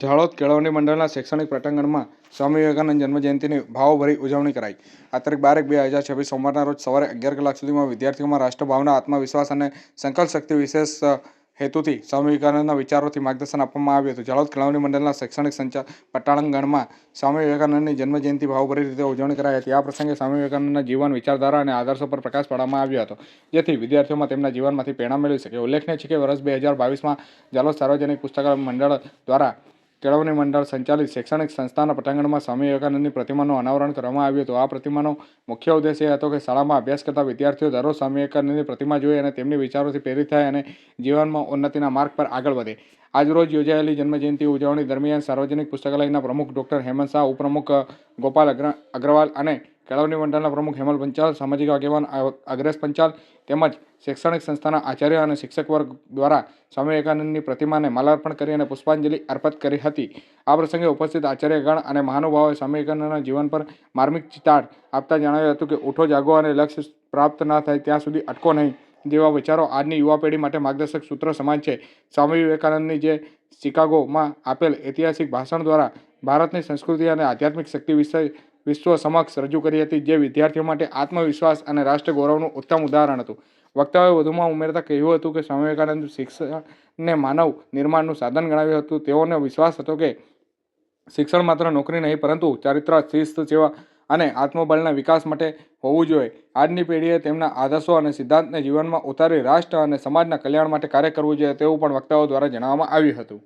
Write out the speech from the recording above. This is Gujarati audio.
ઝાલોદ કેળવણી મંડળના શૈક્ષણિક પ્રટાંગણમાં સ્વામી વિવેકાનંદ જન્મજયંતિની ભાવભરી ઉજવણી કરાઈ. આ તારીખ બાર બે હજાર છવ્વીસ સોમવારના રોજ સવારે અગિયાર કલાક સુધીમાં વિદ્યાર્થીઓમાં રાષ્ટ્રભાવના, આત્મવિશ્વાસ અને સંકલ્પ શક્તિ વિશેષ હેતુથી સ્વામી વિવેકાનંદના વિચારોથી માર્ગદર્શન આપવામાં આવ્યું હતું. ઝાલોદ કેળવણી મંડળના શૈક્ષણિક સંચા પટાંગણમાં સ્વામી વિવેકાનંદની જન્મજયંતિ ભાવભરી રીતે ઉજવણી કરાઈ હતી. આ પ્રસંગે સ્વામી વિવેકાનંદના જીવન વિચારધારા અને આદર્શો પર પ્રકાશ પાડવામાં આવ્યો હતો, જેથી વિદ્યાર્થીઓમાં તેમના જીવનમાંથી પ્રેરણા મેળવી શકે. ઉલ્લેખનીય છે કે વર્ષ બે હજાર બાવીસમાં ઝાલોદ સાર્વજનિક પુસ્તકાલય મંડળ દ્વારા કેળવણી મંડળ સંચાલિત શૈક્ષણિક સંસ્થાના પટાંગણમાં સ્વામી વિવેકાનંદની પ્રતિમાનું અનાવરણ કરવામાં આવ્યું હતું. આ પ્રતિમાનો મુખ્ય ઉદ્દેશ એ હતો કે શાળામાં અભ્યાસ કરતા વિદ્યાર્થીઓ દરરોજ સ્વામી વિવેકાનંદની પ્રતિમા જોઈ અને તેમની વિચારોથી પ્રેરિત થાય અને જીવનમાં ઉન્નતિના માર્ગ પર આગળ વધે. આજરોજ યોજાયેલી જન્મજયંતિ ઉજવણી દરમિયાન સાર્વજનિક પુસ્તકાલયના પ્રમુખ ડૉક્ટર હેમંત શાહ, ઉપપ્રમુખ ગોપાલ અગ્ર, અગ્રવાલ અને કેળવણી મંડળના પ્રમુખ હેમલ પંચાલ, સામાજિક આગેવાન અગ્રેસ પંચાલ તેમજ શૈક્ષણિક સંસ્થાના આચાર્ય અને શિક્ષક વર્ગ દ્વારા સ્વામી વિવેકાનંદની પ્રતિમાને માલાર્પણ કરી અને પુષ્પાંજલિ અર્પિત કરી હતી. આ પ્રસંગે ઉપસ્થિત આચાર્યગણ અને મહાનુભાવોએ સ્વામી વિવેકાનંદના જીવન પર માર્મિક ચિતાડ આપતા જણાવ્યું હતું કે, ઉઠો, જાગો અને લક્ષ્ય પ્રાપ્ત ના થાય ત્યાં સુધી અટકો નહીં. જેવા વિચારો આજની યુવા પેઢી માટે માર્ગદર્શક સૂત્ર સમાન છે. સ્વામી વિવેકાનંદની જે શિકાગોમાં આપેલ ઐતિહાસિક ભાષણ દ્વારા ભારતની સંસ્કૃતિ અને આધ્યાત્મિક શક્તિ વિશે વિશ્વ સમક્ષ રજૂ કરી હતી જે વિદ્યાર્થીઓ માટે આત્મવિશ્વાસ અને રાષ્ટ્ર ગૌરવનું ઉત્તમ ઉદાહરણ હતું. વક્તાઓએ વધુમાં ઉમેરતા કહ્યું હતું કે સ્વામી વિવેકાનંદ શિક્ષણને માનવ નિર્માણનું સાધન ગણાવ્યું હતું. તેઓને વિશ્વાસ હતો કે શિક્ષણ માત્ર નોકરી નહીં, પરંતુ ચારિત્ર, શિસ્ત સેવા અને આત્મબળના વિકાસ માટે હોવું જોઈએ. આજની પેઢીએ તેમના આદર્શો અને સિદ્ધાંતને જીવનમાં ઉતારી રાષ્ટ્ર અને સમાજના કલ્યાણ માટે કાર્ય કરવું જોઈએ, તેવું પણ વક્તાઓ દ્વારા જણાવવામાં આવ્યું હતું.